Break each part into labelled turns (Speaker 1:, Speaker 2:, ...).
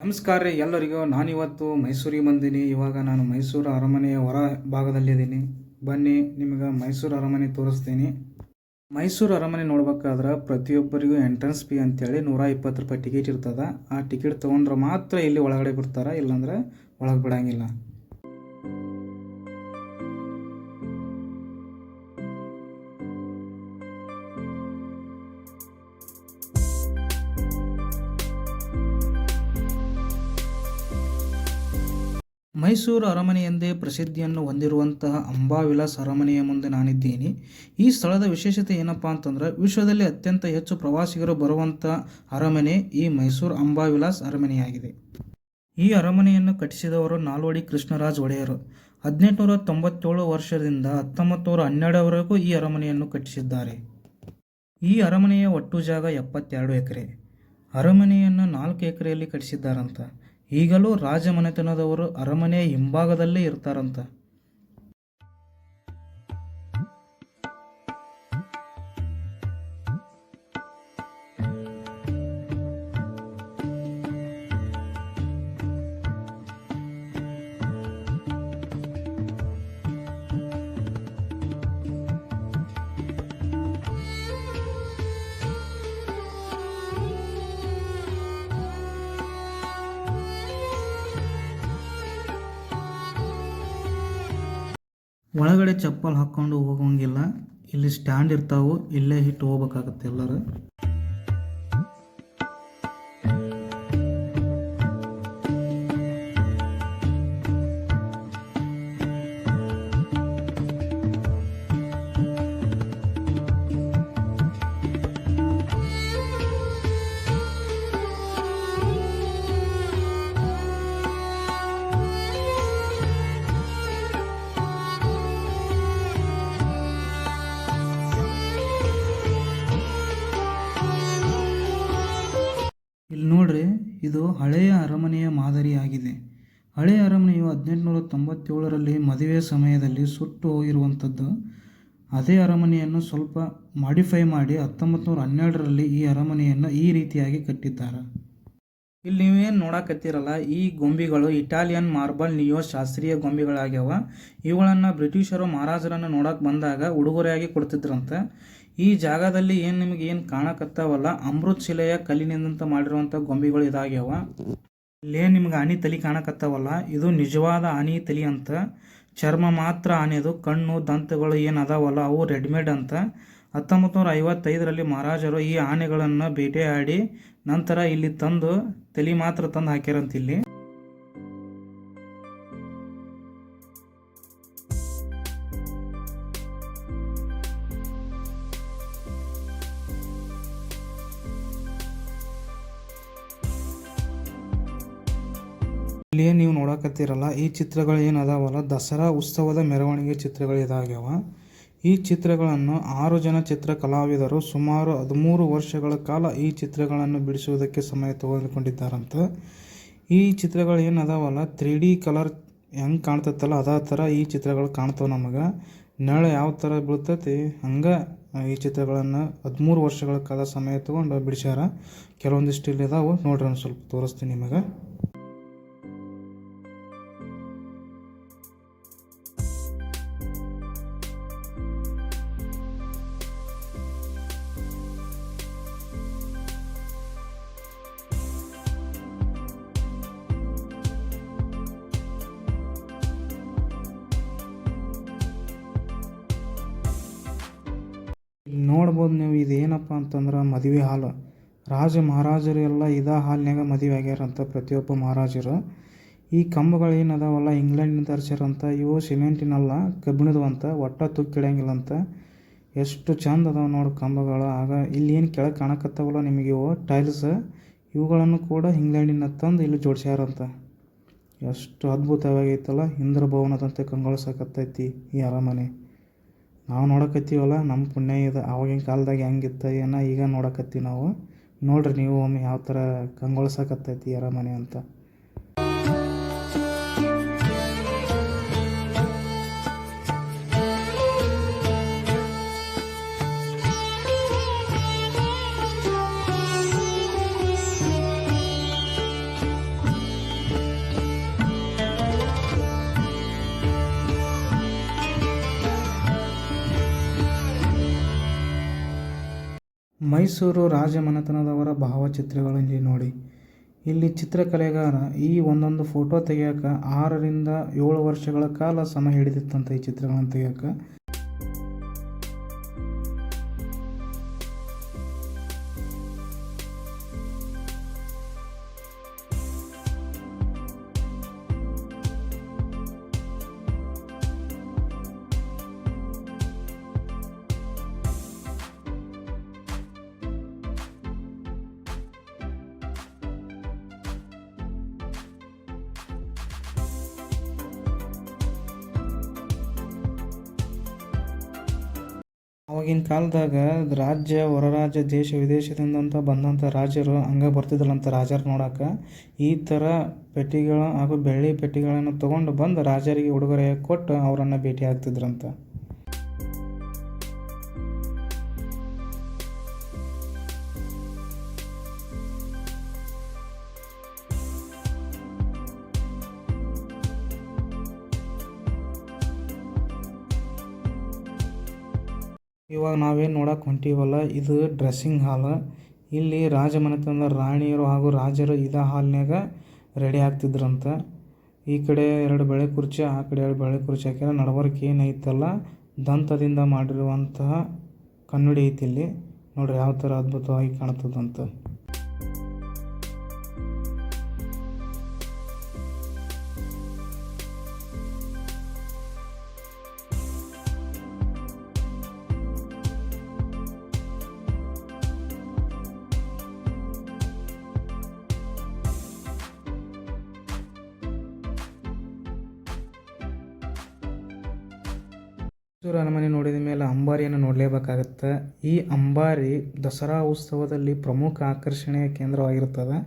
Speaker 1: ನಮಸ್ಕಾರ ರೀ ಎಲ್ಲರಿಗೂ. ನಾನಿವತ್ತು ಮೈಸೂರಿಗೆ ಬಂದೀನಿ. ಇವಾಗ ನಾನು ಮೈಸೂರು ಅರಮನೆಯ ಹೊರ ಭಾಗದಲ್ಲಿದ್ದೀನಿ ಬನ್ನಿ, ನಿಮಗೆ ಮೈಸೂರು ಅರಮನೆ ತೋರಿಸ್ತೀನಿ. ಮೈಸೂರು ಅರಮನೆ ನೋಡ್ಬೇಕಾದ್ರೆ ಪ್ರತಿಯೊಬ್ಬರಿಗೂ ಎಂಟ್ರೆನ್ಸ್ ಫೀ ಅಂತೇಳಿ ನೂರ ಇಪ್ಪತ್ತು ರೂಪಾಯಿ ಟಿಕೆಟ್ ಇರ್ತದೆ. ಆ ಟಿಕೆಟ್ ತೊಗೊಂಡ್ರೆ ಮಾತ್ರ ಇಲ್ಲಿ ಒಳಗಡೆ ಬಿಡ್ತಾರೆ, ಇಲ್ಲಾಂದ್ರೆ ಒಳಗೆ ಬಿಡಂಗಿಲ್ಲ. ಮೈಸೂರು ಅರಮನೆ ಎಂದೇ ಪ್ರಸಿದ್ಧಿಯನ್ನು ಹೊಂದಿರುವಂತಹ ಅಂಬಾವಿಲಾಸ್ ಅರಮನೆಯ ಮುಂದೆ ನಾನಿದ್ದೀನಿ. ಈ ಸ್ಥಳದ ವಿಶೇಷತೆ ಏನಪ್ಪಾ ಅಂತಂದ್ರೆ ವಿಶ್ವದಲ್ಲಿ ಅತ್ಯಂತ ಹೆಚ್ಚು ಪ್ರವಾಸಿಗರು ಬರುವಂಥ ಅರಮನೆ ಈ ಮೈಸೂರು ಅಂಬಾವಿಲಾಸ್ ಅರಮನೆಯಾಗಿದೆ. ಈ ಅರಮನೆಯನ್ನು ಕಟ್ಟಿಸಿದವರು ನಾಲ್ವಡಿ ಕೃಷ್ಣರಾಜ್ ಒಡೆಯರು. ಹದಿನೆಂಟುನೂರ ತೊಂಬತ್ತೇಳು ವರ್ಷದಿಂದ ಹತ್ತೊಂಬತ್ತು ನೂರ ಹನ್ನೆರಡರವರೆಗೂ ಈ ಅರಮನೆಯನ್ನು ಕಟ್ಟಿಸಿದ್ದಾರೆ. ಈ ಅರಮನೆಯ ಒಟ್ಟು ಜಾಗ ಎಪ್ಪತ್ತೆರಡು ಎಕರೆ. ಅರಮನೆಯನ್ನು ನಾಲ್ಕು ಎಕರೆಯಲ್ಲಿ ಕಟ್ಟಿಸಿದ್ದಾರಂತ. ಈಗಲೂ ರಾಜಮನೆತನದವರು ಅರಮನೆಯ ಹಿಂಭಾಗದಲ್ಲೇ ಇರ್ತಾರಂತ. ಒಳಗಡೆ ಚಪ್ಪಲ್ ಹಾಕ್ಕೊಂಡು ಹೋಗೋಂಗಿಲ್ಲ ಇಲ್ಲಿ ಸ್ಟ್ಯಾಂಡ್ ಇರ್ತಾವು ಇಲ್ಲೇ ಹಿಟ್ಟು ಹೋಗ್ಬೇಕಾಗತ್ತೆ ಎಲ್ಲರೂ. ಇದು ಹಳೆಯ ಅರಮನೆಯ ಮಾದರಿಯಾಗಿದೆ. ಹಳೆಯ ಅರಮನೆಯು ಹದಿನೆಂಟುನೂರ ತೊಂಬತ್ತೇಳರಲ್ಲಿ ಮದುವೆ ಸಮಯದಲ್ಲಿ ಸುಟ್ಟು ಹೋಗಿರುವಂಥದ್ದು. ಅದೇ ಅರಮನೆಯನ್ನು ಸ್ವಲ್ಪ ಮಾಡಿಫೈ ಮಾಡಿ ಹತ್ತೊಂಬತ್ತು ನೂರ ಹನ್ನೆರಡರಲ್ಲಿ ಈ ಅರಮನೆಯನ್ನು ಈ ರೀತಿಯಾಗಿ ಕಟ್ಟಿದ್ದಾರೆ. ಇಲ್ಲಿ ನೀವೇನು ನೋಡಕತ್ತೀರಲ್ಲ, ಈ ಗೊಂಬೆಗಳು ಇಟಾಲಿಯನ್ ಮಾರ್ಬಲ್ ನಿಯೋ ಶಾಸ್ತ್ರೀಯ ಗೊಂಬೆಗಳಾಗ್ಯಾವ. ಇವುಗಳನ್ನು ಬ್ರಿಟಿಷರು ಮಹಾರಾಜರನ್ನು ನೋಡಕ್ಕೆ ಬಂದಾಗ ಉಡುಗೊರೆಯಾಗಿ ಕೊಡ್ತಿದ್ರಂತೆ. ಈ ಜಾಗದಲ್ಲಿ ಏನು ನಿಮಗೆ ಏನು ಕಾಣಕತ್ತಾವಲ್ಲ, ಅಮೃತ್ ಶಿಲೆಯ ಕಲ್ಲಿನಿಂದಂತ ಮಾಡಿರುವಂಥ ಗೊಂಬೆಗಳು ಇದಾಗ್ಯಾವ. ಇಲ್ಲೇ ನಿಮ್ಗೆ ಆನೆ ತಲೆ ಕಾಣಕತ್ತಾವಲ್ಲ, ಇದು ನಿಜವಾದ ಆನೆ ತಲೆ ಅಂತ. ಚರ್ಮ ಮಾತ್ರ ಆನೆದು ಕಣ್ಣು, ದಂತಗಳು ಏನು ಅದಾವಲ್ಲ, ಅವು ರೆಡಿಮೇಡ್ ಅಂತ. ಹತ್ತೊಂಬತ್ತು ನೂರ ಐವತ್ತೈದರಲ್ಲಿ ಮಹಾರಾಜರು ಈ ಆನೆಗಳನ್ನು ಬೇಟೆಯಾಡಿ ನಂತರ ಇಲ್ಲಿ ತಂದು ತಲೆ ಮಾತ್ರ ತಂದು ಹಾಕ್ಯಾರಂತ ಇಲ್ಲಿ. ನೋಡಕತ್ತೀರಲ್ಲ ಈ ಚಿತ್ರಗಳು ಏನು ಅದಾವಲ್ಲ ದಸರಾ ಉತ್ಸವದ ಮೆರವಣಿಗೆ ಚಿತ್ರಗಳು ಇದಾಗ್ಯಾವ. ಈ ಚಿತ್ರಗಳನ್ನು ಆರು ಜನ ಚಿತ್ರ ಕಲಾವಿದರು ಸುಮಾರು ಹದಿಮೂರು ವರ್ಷಗಳ ಕಾಲ ಈ ಚಿತ್ರಗಳನ್ನು ಬಿಡಿಸುವುದಕ್ಕೆ ಸಮಯ ತೊಗೊಂಡುಕೊಂಡಿದ್ದಾರಂತ ಈ ಚಿತ್ರಗಳು ಏನು ಅದಾವಲ್ಲ ತ್ರೀ ಡಿ ಕಲರ್ ಹೆಂಗೆ ಕಾಣ್ತೈತಲ್ಲ ಅದಾ ಥರ ಈ ಚಿತ್ರಗಳು ಕಾಣ್ತಾವೆ ನಮಗೆ. ನೆರಳು ಯಾವ ಥರ ಬೀಳ್ತೈತಿ, ಹಂಗೆ ಈ ಚಿತ್ರಗಳನ್ನು ಹದಿಮೂರು ವರ್ಷಗಳ ಕಾಲ ಸಮಯ ತೊಗೊಂಡು ಬಿಡಿಸ್ಯಾರ. ಕೆಲವೊಂದಿಷ್ಟು ಇಲ್ಲಿ ಇದಾವೆ, ನೋಡ್ರಿ ಸ್ವಲ್ಪ ತೋರಿಸ್ತೀನಿ ನಿಮಗೆ. ನೋಡ್ಬೋದು ನೀವು, ಇದೇನಪ್ಪ ಅಂತಂದ್ರೆ ಮದುವೆ ಹಾಲು. ರಾಜ ಮಹಾರಾಜರು ಎಲ್ಲ ಇದೇ ಹಾಲ್ನ್ಯಾಗ ಮದುವೆ ಆಗ್ಯಾರಂತ ಪ್ರತಿಯೊಬ್ಬ ಮಹಾರಾಜರು. ಈ ಕಂಬಗಳು ಏನು ಅದಾವಲ್ಲ ತರ್ಸ್ಯಾರಂತ ಇವು ಸಿಮೆಂಟಿನಲ್ಲ ಕಬ್ಬಿಣದು ಅಂತ ಒಟ್ಟ ತುಕ್ಕಿಡಂಗಿಲ್ಲ ಅಂತ ಎಷ್ಟು ಚಂದ ಅದಾವೆ ನೋಡಿ ಕಂಬಗಳು. ಆಗ ಇಲ್ಲಿ ಏನು ಕೆಳಗೆ ಕಾಣಕತ್ತಾವಲ್ಲ ನಿಮಗೆ ಇವು, ಟೈಲ್ಸ್. ಇವುಗಳನ್ನು ಕೂಡ ಇಂಗ್ಲೆಂಡಿನ ತಂದು ಇಲ್ಲಿ ಜೋಡಿಸ್ಯಾರಂತ. ಎಷ್ಟು ಅದ್ಭುತವಾಗೈತಲ್ಲ ಇಂದ್ರ ಭವನದಂತೆ ಕಂಗೊಳಿಸಕತ್ತೈತಿ ಈ ಅರಮನೆ. ನಾವು ನೋಡಕತ್ತೀವಲ್ಲ ನಮ್ಮ ಪುಣ್ಯ ಇದು. ಆವಾಗಿನ ಕಾಲದಾಗ ಹೆಂಗಿತ್ತು, ಏನೋ, ಈಗ ನೋಡಕತ್ತೀವಿ ನಾವು. ನೋಡ್ರಿ ನೀವು ಒಮ್ಮೆ ಯಾವ ಥರ ಕಂಗೊಳಿಸಕತ್ತೈತಿ ಅರಮನೆ ಅಂತ. ಮೈಸೂರು ರಾಜಮನೆತನದವರ ಭಾವಚಿತ್ರಗಳು ಇಲ್ಲಿ ನೋಡಿ. ಇಲ್ಲಿ ಚಿತ್ರಕಲೆಗಾರ ಈ ಒಂದೊಂದು ಫೋಟೋ ತೆಗಿಯೋಕೆ ಆರರಿಂದ ಏಳು ವರ್ಷಗಳ ಕಾಲ ಸಮಯ ಹಿಡಿದಿತ್ತಂತೆ ಈ ಚಿತ್ರಗಳನ್ನು ತೆಗಿಯೋಕೆ. ಅವಾಗಿನ ಕಾಲದಾಗ ರಾಜ್ಯ ಹೊರ ರಾಜ್ಯ ದೇಶ ವಿದೇಶದಿಂದ ಬಂದಂಥ ರಾಜರು ಹಂಗೆ ಬರ್ತಿದ್ರಲ್ಲಂತ ರಾಜರು ನೋಡಕ್ಕೆ ಈ ಥರ ಪೆಟ್ಟಿಗೆಗಳು ಹಾಗೂ ಬೆಳ್ಳಿ ಪೆಟ್ಟಿಗೆಗಳನ್ನು ತೊಗೊಂಡು ಬಂದು ರಾಜರಿಗೆ ಉಡುಗೊರೆಯಾಗಿ ಕೊಟ್ಟು ಅವರನ್ನು ಭೇಟಿ ಆಗ್ತಿದ್ರಂತ ಇವಾಗ ನಾವೇನು ನೋಡಕ್ಕೆ ಹೊಂಟಿವಲ್ಲ, ಇದು ಡ್ರೆಸ್ಸಿಂಗ್ ಹಾಲ್. ಇಲ್ಲಿ ರಾಜಮನೆತನದ ರಾಣಿಯರು ಹಾಗೂ ರಾಜರು ಇದ ಹಾಲ್ನ್ಯಾಗ ರೆಡಿ ಆಗ್ತಿದ್ರಂತ. ಈ ಕಡೆ ಎರಡು ಬೆಳೆ ಕುರ್ಚಿ, ಆ ಕಡೆ ಎರಡು ಬೆಳೆ ಕುರ್ಚಿ ಹಾಕ್ಯಾರ. ನಡಬರ್ಕ್ ಏನೈತಲ್ಲ ದಂತದಿಂದ ಮಾಡಿರುವಂತಹ ಕನ್ನಡಿ ಐತಿ ಇಲ್ಲಿ. ನೋಡ್ರಿ ಯಾವ ಥರ ಅದ್ಭುತವಾಗಿ ಕಾಣ್ತದಂತ. ಮೈಸೂರು ಅರಮನೆ ನೋಡಿದ ಮೇಲೆ ಅಂಬಾರಿಯನ್ನು ನೋಡಲೇಬೇಕಾಗತ್ತೆ. ಈ ಅಂಬಾರಿ ದಸರಾ ಉತ್ಸವದಲ್ಲಿ ಪ್ರಮುಖ ಆಕರ್ಷಣೆಯ ಕೇಂದ್ರವಾಗಿರ್ತದೆ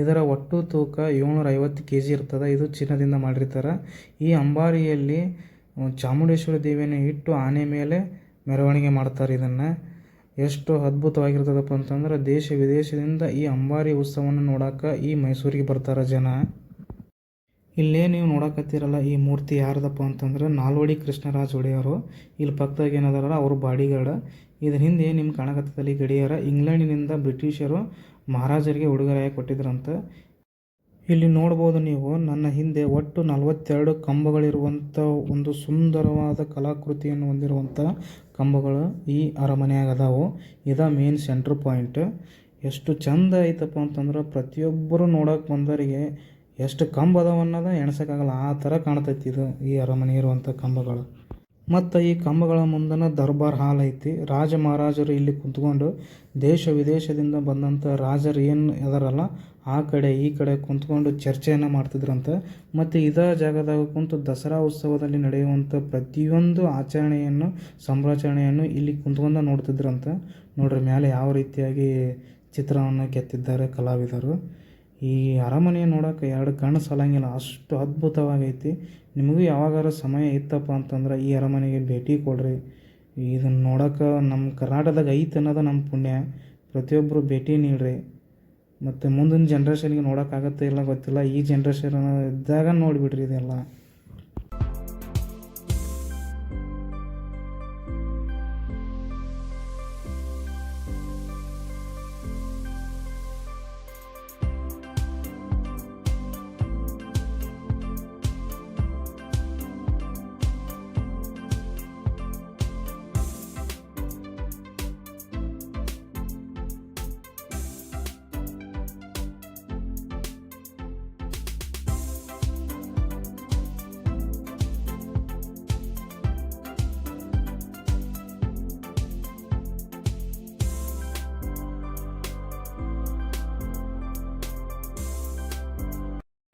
Speaker 1: ಇದರ ಒಟ್ಟು ತೂಕ ಏಳ್ನೂರ ಐವತ್ತು ಕೆ ಜಿ ಇರ್ತದೆ ಇದು ಚಿನ್ನದಿಂದ ಮಾಡಿರ್ತಾರೆ. ಈ ಅಂಬಾರಿಯಲ್ಲಿ ಚಾಮುಂಡೇಶ್ವರಿ ದೇವಿಯನ್ನು ಇಟ್ಟು ಆನೆ ಮೇಲೆ ಮೆರವಣಿಗೆ ಮಾಡ್ತಾರೆ ಇದನ್ನು. ಎಷ್ಟು ಅದ್ಭುತವಾಗಿರ್ತದಪ್ಪ ಅಂತಂದ್ರೆ ದೇಶ ವಿದೇಶದಿಂದ ಈ ಅಂಬಾರಿ ಉತ್ಸವವನ್ನು ನೋಡಕ್ಕೆ ಈ ಮೈಸೂರಿಗೆ ಬರ್ತಾರೆ ಜನ. ಇಲ್ಲೇ ನೀವು ನೋಡಕತ್ತೀರಲ್ಲ ಈ ಮೂರ್ತಿ ಯಾರದಪ್ಪ ಅಂತಂದ್ರೆ ನಾಲ್ವಡಿ ಕೃಷ್ಣರಾಜ ಒಡೆಯರು. ಇಲ್ಲಿ ಪಕ್ಕದಾಗ ಏನದಾರಲ್ಲ, ಅವರು ಬಾಡಿಗಾರ್ಡ್. ಇದ್ರ ಹಿಂದೆ ನಿಮ್ಮ ಕಾಣಕತ್ತದಲ್ಲಿ ಗಡಿಯಾರ ಇಂಗ್ಲೆಂಡಿನಿಂದ ಬ್ರಿಟಿಷರು ಮಹಾರಾಜರಿಗೆ ಉಡುಗೊರೆಯಾಗಿ ಕೊಟ್ಟಿದ್ರಂತೆ. ಇಲ್ಲಿ ನೋಡ್ಬೋದು ನೀವು, ನನ್ನ ಹಿಂದೆ ಒಟ್ಟು ನಲವತ್ತೆರಡು ಕಂಬಗಳಿರುವಂಥ ಒಂದು ಸುಂದರವಾದ ಕಲಾಕೃತಿಯನ್ನು ಹೊಂದಿರುವಂಥ ಕಂಬಗಳು ಈ ಅರಮನೆಯಾಗ ಅದಾವು ಇದ ಮೇನ್ ಸೆಂಟ್ರ್ ಪಾಯಿಂಟ್. ಎಷ್ಟು ಚಂದ ಐತಪ್ಪ ಅಂತಂದ್ರೆ ಪ್ರತಿಯೊಬ್ಬರು ನೋಡೋಕೆ ಬಂದವರಿಗೆ ಎಷ್ಟು ಕಂಬ ಅದಾವ ಅನ್ನೋದು ಎಣ್ಸೋಕ್ಕಾಗಲ್ಲ, ಆ ಥರ ಕಾಣ್ತೈತಿ ಇದು ಈ ಅರಮನೆ ಇರುವಂಥ ಕಂಬಗಳು. ಮತ್ತು ಈ ಕಂಬಗಳ ಮುಂದನ ದರ್ಬಾರ್ ಹಾಲ್ ಐತಿ. ರಾಜ ಮಹಾರಾಜರು ಇಲ್ಲಿ ಕುಂತ್ಕೊಂಡು ದೇಶ ವಿದೇಶದಿಂದ ಬಂದಂಥ ರಾಜರು ಏನು ಇದಾರಲ್ಲ ಆ ಕಡೆ ಈ ಕಡೆ ಕುಂತ್ಕೊಂಡು ಚರ್ಚೆಯನ್ನು ಮಾಡ್ತಿದ್ರಂತೆ. ಮತ್ತು ಇದೇ ಜಾಗದಾಗ ಕುಂತು ದಸರಾ ಉತ್ಸವದಲ್ಲಿ ನಡೆಯುವಂಥ ಪ್ರತಿಯೊಂದು ಆಚರಣೆಯನ್ನು ಸಂರಚರಣೆಯನ್ನು ಇಲ್ಲಿ ಕುಂತ್ಕೊಂಡು ನೋಡ್ತಿದ್ರಂತೆ. ನೋಡ್ರಿ ಮೇಲೆ ಯಾವ ರೀತಿಯಾಗಿ ಚಿತ್ರವನ್ನು ಕೆತ್ತಿದ್ದಾರೆ ಕಲಾವಿದರು. ಈ ಅರಮನೆ ನೋಡೋಕೆ ಎರಡು ಕಣ್ಣು ಸಾಲಂಗಿಲ್ಲ. ಅಷ್ಟು ಅದ್ಭುತವಾಗೈತಿ. ನಿಮಗೂ ಯಾವಾಗಾರ ಸಮಯ ಇತ್ತಪ್ಪ ಅಂತಂದ್ರೆ ಈ ಅರಮನೆಗೆ ಭೇಟಿ ಕೊಡ್ರಿ. ಇದನ್ನು ನೋಡೋಕೆ ನಮ್ಮ ಕರ್ನಾಟಕದಾಗ ಐತೆ ಅನ್ನೋದು ನಮ್ಮ ಪುಣ್ಯ. ಪ್ರತಿಯೊಬ್ಬರು ಭೇಟಿ ನೀಡ್ರಿ. ಮತ್ತು ಮುಂದಿನ ಜನ್ರೇಷನ್ಗೆ ನೋಡೋಕ್ಕಾಗತ್ತೆ ಇಲ್ಲ ಗೊತ್ತಿಲ್ಲ. ಈ ಜನ್ರೇಷನ್ ಇದ್ದಾಗ ನೋಡಿಬಿಡ್ರಿ ಇದೆಲ್ಲ.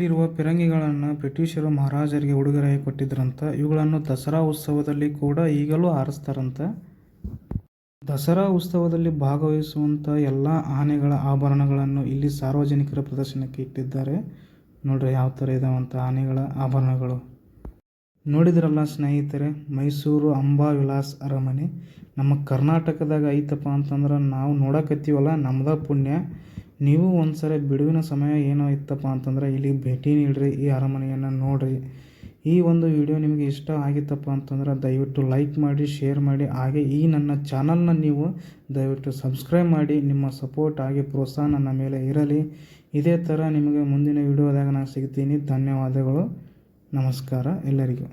Speaker 1: ಇಲ್ಲಿರುವ ಪಿರಂಗಿಗಳನ್ನು ಬ್ರಿಟಿಷರು ಮಹಾರಾಜರಿಗೆ ಉಡುಗೊರೆಯಾಗಿ ಕೊಟ್ಟಿದ್ರಂತ, ಇವುಗಳನ್ನು ದಸರಾ ಉತ್ಸವದಲ್ಲಿ ಕೂಡ ಈಗಲೂ ಹಾರಿಸ್ತಾರಂತೆ ದಸರಾ ಉತ್ಸವದಲ್ಲಿ ಭಾಗವಹಿಸುವಂಥ ಎಲ್ಲ ಆನೆಗಳ ಆಭರಣಗಳನ್ನು ಇಲ್ಲಿ ಸಾರ್ವಜನಿಕರ ಪ್ರದರ್ಶನಕ್ಕೆ ಇಟ್ಟಿದ್ದಾರೆ. ನೋಡ್ರಿ ಯಾವ ಥರ ಇದಾವಂಥ ಆನೆಗಳ ಆಭರಣಗಳು. ನೋಡಿದ್ರಲ್ಲ ಸ್ನೇಹಿತರೆ, ಮೈಸೂರು ಅಂಬಾ ವಿಲಾಸ್ ಅರಮನೆ. ನಮ್ಮ ಕರ್ನಾಟಕದಾಗ ಐತಪ್ಪ ಅಂತಂದ್ರೆ ನಾವು ನೋಡಕತ್ತೀವಲ್ಲ, ನಮ್ದ ಪುಣ್ಯ. ನೀವು ಒಂದ್ಸರಿ ಬಿಡುವಿನ ಸಮಯ ಏನೋ ಇತ್ತಪ್ಪ ಅಂತಂದ್ರೆ ಇಲ್ಲಿ ಭೇಟಿ ನೀಡ್ರಿ, ಈ ಅರಮನೆಯನ್ನು ನೋಡಿರಿ. ಈ ಒಂದು ವಿಡಿಯೋ ನಿಮಗೆ ಇಷ್ಟ ಆಗಿತ್ತಪ್ಪ ಅಂತಂದ್ರೆ ದಯವಿಟ್ಟು ಲೈಕ್ ಮಾಡಿ ಶೇರ್ ಮಾಡಿ. ಹಾಗೆ ಈ ನನ್ನ ಚಾನಲ್ನ ನೀವು ದಯವಿಟ್ಟು ಸಬ್ಸ್ಕ್ರೈಬ್ ಮಾಡಿ. ನಿಮ್ಮ ಸಪೋರ್ಟ್ ಆಗಿ ಪ್ರೋತ್ಸಾಹ ನನ್ನ ಮೇಲೆ ಇರಲಿ. ಇದೇ ಥರ ನಿಮಗೆ ಮುಂದಿನ ವಿಡಿಯೋದಾಗ ನಾನು ಸಿಗ್ತೀನಿ. ಧನ್ಯವಾದಗಳು. ನಮಸ್ಕಾರ ಎಲ್ಲರಿಗೂ.